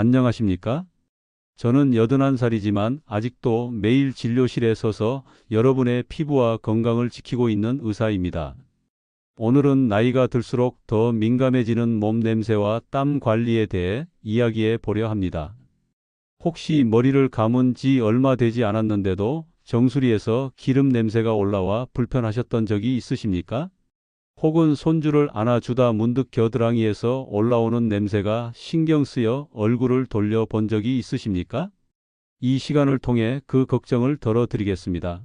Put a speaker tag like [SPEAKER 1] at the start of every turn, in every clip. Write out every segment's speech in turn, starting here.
[SPEAKER 1] 안녕하십니까? 저는 81살이지만 아직도 매일 진료실에 서서 여러분의 피부와 건강을 지키고 있는 의사입니다. 오늘은 나이가 들수록 더 민감해지는 몸 냄새와 땀 관리에 대해 이야기해 보려 합니다. 혹시 머리를 감은 지 얼마 되지 않았는데도 정수리에서 기름 냄새가 올라와 불편하셨던 적이 있으십니까? 혹은 손주를 안아주다 문득 겨드랑이에서 올라오는 냄새가 신경 쓰여 얼굴을 돌려 본 적이 있으십니까? 이 시간을 통해 그 걱정을 덜어드리겠습니다.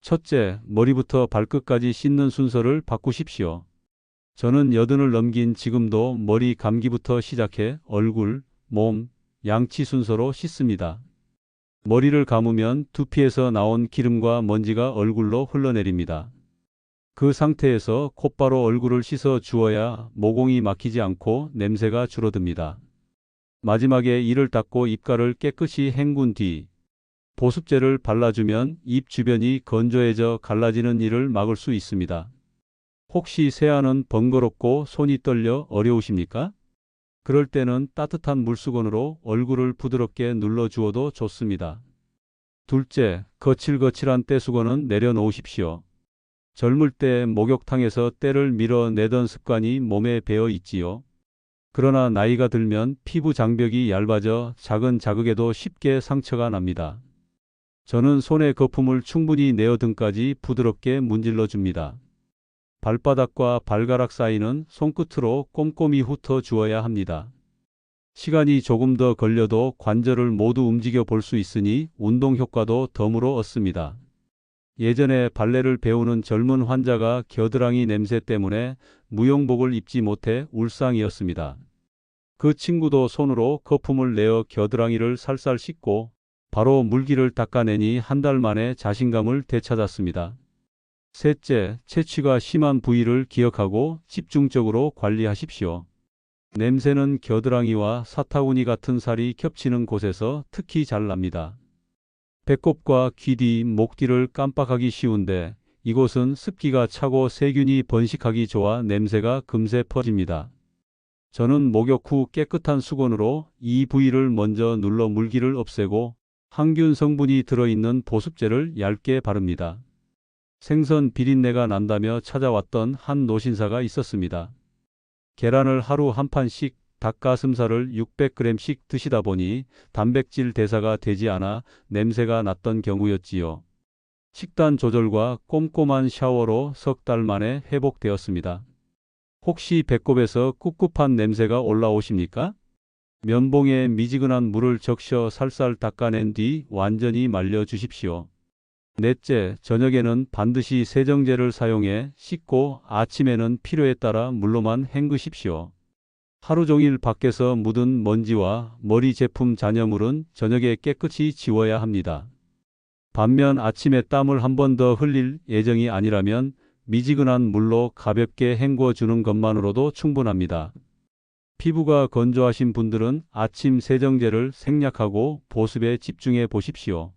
[SPEAKER 1] 첫째, 머리부터 발끝까지 씻는 순서를 바꾸십시오. 저는 여든을 넘긴 지금도 머리 감기부터 시작해 얼굴, 몸, 양치 순서로 씻습니다. 머리를 감으면 두피에서 나온 기름과 먼지가 얼굴로 흘러내립니다. 그 상태에서 곧바로 얼굴을 씻어 주어야 모공이 막히지 않고 냄새가 줄어듭니다. 마지막에 이를 닦고 입가를 깨끗이 헹군 뒤 보습제를 발라주면 입 주변이 건조해져 갈라지는 일을 막을 수 있습니다. 혹시 세안은 번거롭고 손이 떨려 어려우십니까? 그럴 때는 따뜻한 물수건으로 얼굴을 부드럽게 눌러주어도 좋습니다. 둘째, 거칠거칠한 떼수건은 내려놓으십시오. 젊을 때 목욕탕에서 때를 밀어내던 습관이 몸에 배어 있지요. 그러나 나이가 들면 피부 장벽이 얇아져 작은 자극에도 쉽게 상처가 납니다. 저는 손의 거품을 충분히 내어 등까지 부드럽게 문질러 줍니다. 발바닥과 발가락 사이는 손끝으로 꼼꼼히 훑어 주어야 합니다. 시간이 조금 더 걸려도 관절을 모두 움직여 볼 수 있으니 운동 효과도 덤으로 얻습니다. 예전에 발레를 배우는 젊은 환자가 겨드랑이 냄새 때문에 무용복을 입지 못해 울상이었습니다. 그 친구도 손으로 거품을 내어 겨드랑이를 살살 씻고 바로 물기를 닦아내니 한 달 만에 자신감을 되찾았습니다. 셋째, 채취가 심한 부위를 기억하고 집중적으로 관리하십시오. 냄새는 겨드랑이와 사타구니 같은 살이 겹치는 곳에서 특히 잘 납니다. 배꼽과 귀 뒤, 목 뒤를 깜빡하기 쉬운데 이곳은 습기가 차고 세균이 번식하기 좋아 냄새가 금세 퍼집니다. 저는 목욕 후 깨끗한 수건으로 이 부위를 먼저 눌러 물기를 없애고 항균 성분이 들어있는 보습제를 얇게 바릅니다. 생선 비린내가 난다며 찾아왔던 한 노신사가 있었습니다. 계란을 하루 한 판씩 닭가슴살을 600g씩 드시다 보니 단백질 대사가 되지 않아 냄새가 났던 경우였지요. 식단 조절과 꼼꼼한 샤워로 석 달 만에 회복되었습니다. 혹시 배꼽에서 꿉꿉한 냄새가 올라오십니까? 면봉에 미지근한 물을 적셔 살살 닦아낸 뒤 완전히 말려 주십시오. 넷째, 저녁에는 반드시 세정제를 사용해 씻고 아침에는 필요에 따라 물로만 헹구십시오. 하루 종일 밖에서 묻은 먼지와 머리 제품 잔여물은 저녁에 깨끗이 지워야 합니다. 반면 아침에 땀을 한 번 더 흘릴 예정이 아니라면 미지근한 물로 가볍게 헹궈 주는 것만으로도 충분합니다. 피부가 건조하신 분들은 아침 세정제를 생략하고 보습에 집중해 보십시오.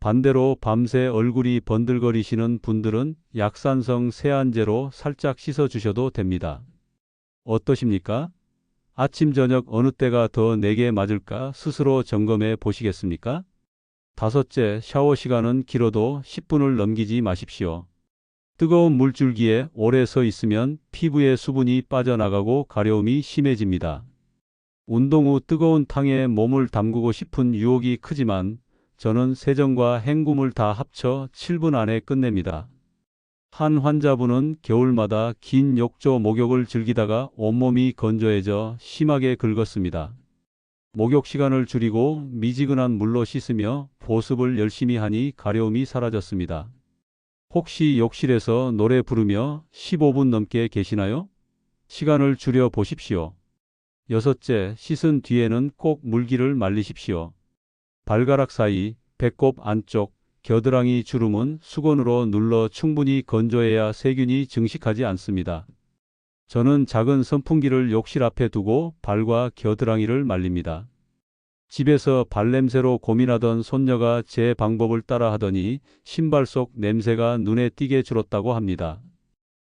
[SPEAKER 1] 반대로 밤새 얼굴이 번들거리시는 분들은 약산성 세안제로 살짝 씻어 주셔도 됩니다. 어떠십니까? 아침 저녁 어느 때가 더 내게 맞을까 스스로 점검해 보시겠습니까? 다섯째, 샤워 시간은 길어도 10분을 넘기지 마십시오. 뜨거운 물줄기에 오래 서 있으면 피부에 수분이 빠져나가고 가려움이 심해집니다. 운동 후 뜨거운 탕에 몸을 담그고 싶은 유혹이 크지만 저는 세정과 헹굼을 다 합쳐 7분 안에 끝냅니다. 한 환자분은 겨울마다 긴 욕조 목욕을 즐기다가 온몸이 건조해져 심하게 긁었습니다. 목욕 시간을 줄이고 미지근한 물로 씻으며 보습을 열심히 하니 가려움이 사라졌습니다. 혹시 욕실에서 노래 부르며 15분 넘게 계시나요? 시간을 줄여 보십시오. 여섯째, 씻은 뒤에는 꼭 물기를 말리십시오. 발가락 사이, 배꼽 안쪽, 겨드랑이 주름은 수건으로 눌러 충분히 건조해야 세균이 증식하지 않습니다. 저는 작은 선풍기를 욕실 앞에 두고 발과 겨드랑이를 말립니다. 집에서 발냄새로 고민하던 손녀가 제 방법을 따라 하더니 신발 속 냄새가 눈에 띄게 줄었다고 합니다.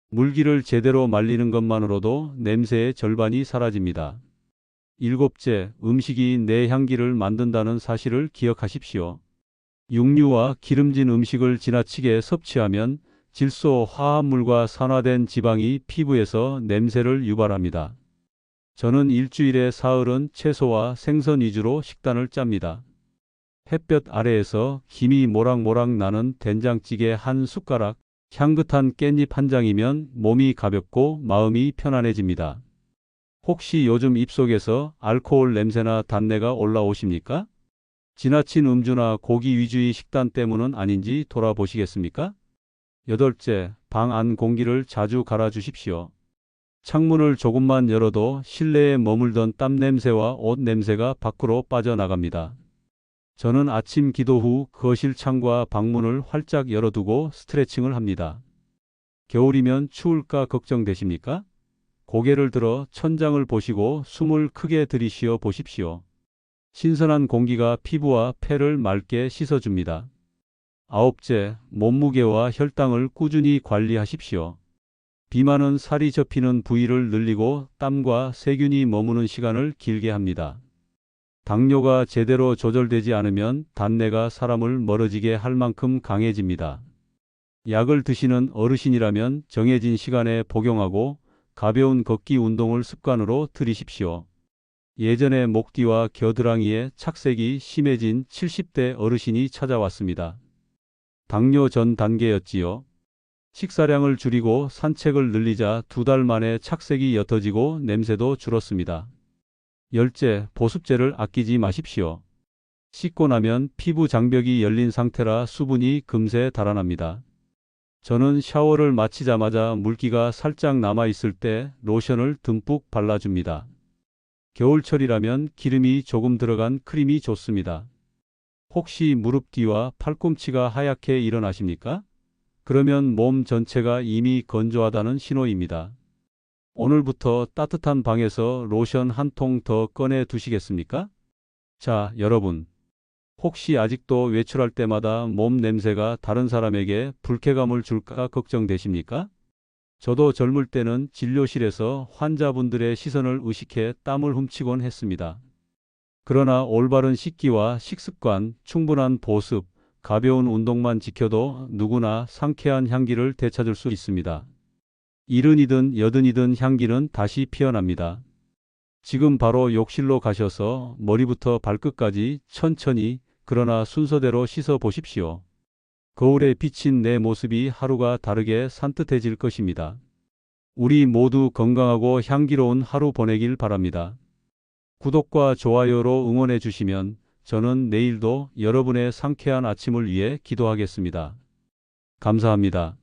[SPEAKER 1] 물기를 제대로 말리는 것만으로도 냄새의 절반이 사라집니다. 일곱째, 음식이 내 향기를 만든다는 사실을 기억하십시오. 육류와 기름진 음식을 지나치게 섭취하면 질소, 화합물과 산화된 지방이 피부에서 냄새를 유발합니다. 저는 일주일에 사흘은 채소와 생선 위주로 식단을 짭니다. 햇볕 아래에서 김이 모락모락 나는 된장찌개 한 숟가락, 향긋한 깻잎 한 장이면 몸이 가볍고 마음이 편안해집니다. 혹시 요즘 입속에서 알코올 냄새나 단내가 올라오십니까? 지나친 음주나 고기 위주의 식단 때문은 아닌지 돌아보시겠습니까? 여덟째, 방 안 공기를 자주 갈아주십시오. 창문을 조금만 열어도 실내에 머물던 땀 냄새와 옷 냄새가 밖으로 빠져나갑니다. 저는 아침 기도 후 거실 창과 방문을 활짝 열어두고 스트레칭을 합니다. 겨울이면 추울까 걱정되십니까? 고개를 들어 천장을 보시고 숨을 크게 들이쉬어 보십시오. 신선한 공기가 피부와 폐를 맑게 씻어줍니다. 아홉째, 몸무게와 혈당을 꾸준히 관리하십시오. 비만은 살이 접히는 부위를 늘리고 땀과 세균이 머무는 시간을 길게 합니다. 당뇨가 제대로 조절되지 않으면 단내가 사람을 멀어지게 할 만큼 강해집니다. 약을 드시는 어르신이라면 정해진 시간에 복용하고 가벼운 걷기 운동을 습관으로 들이십시오. 예전에 목뒤와 겨드랑이에 착색이 심해진 70대 어르신이 찾아왔습니다. 당뇨 전 단계였지요. 식사량을 줄이고 산책을 늘리자 두 달 만에 착색이 옅어지고 냄새도 줄었습니다. 열째, 보습제를 아끼지 마십시오. 씻고 나면 피부 장벽이 열린 상태라 수분이 금세 달아납니다. 저는 샤워를 마치자마자 물기가 살짝 남아 있을 때 로션을 듬뿍 발라줍니다. 겨울철이라면 기름이 조금 들어간 크림이 좋습니다. 혹시 무릎 뒤와 팔꿈치가 하얗게 일어나십니까? 그러면 몸 전체가 이미 건조하다는 신호입니다. 오늘부터 따뜻한 방에서 로션 한 통 더 꺼내 두시겠습니까? 자, 여러분. 혹시 아직도 외출할 때마다 몸 냄새가 다른 사람에게 불쾌감을 줄까 걱정되십니까? 저도 젊을 때는 진료실에서 환자분들의 시선을 의식해 땀을 훔치곤 했습니다. 그러나 올바른 식기와 식습관, 충분한 보습, 가벼운 운동만 지켜도 누구나 상쾌한 향기를 되찾을 수 있습니다. 이른이든 여든이든 향기는 다시 피어납니다. 지금 바로 욕실로 가셔서 머리부터 발끝까지 천천히 그러나 순서대로 씻어 보십시오. 거울에 비친 내 모습이 하루가 다르게 산뜻해질 것입니다. 우리 모두 건강하고 향기로운 하루 보내길 바랍니다. 구독과 좋아요로 응원해 주시면 저는 내일도 여러분의 상쾌한 아침을 위해 기도하겠습니다. 감사합니다.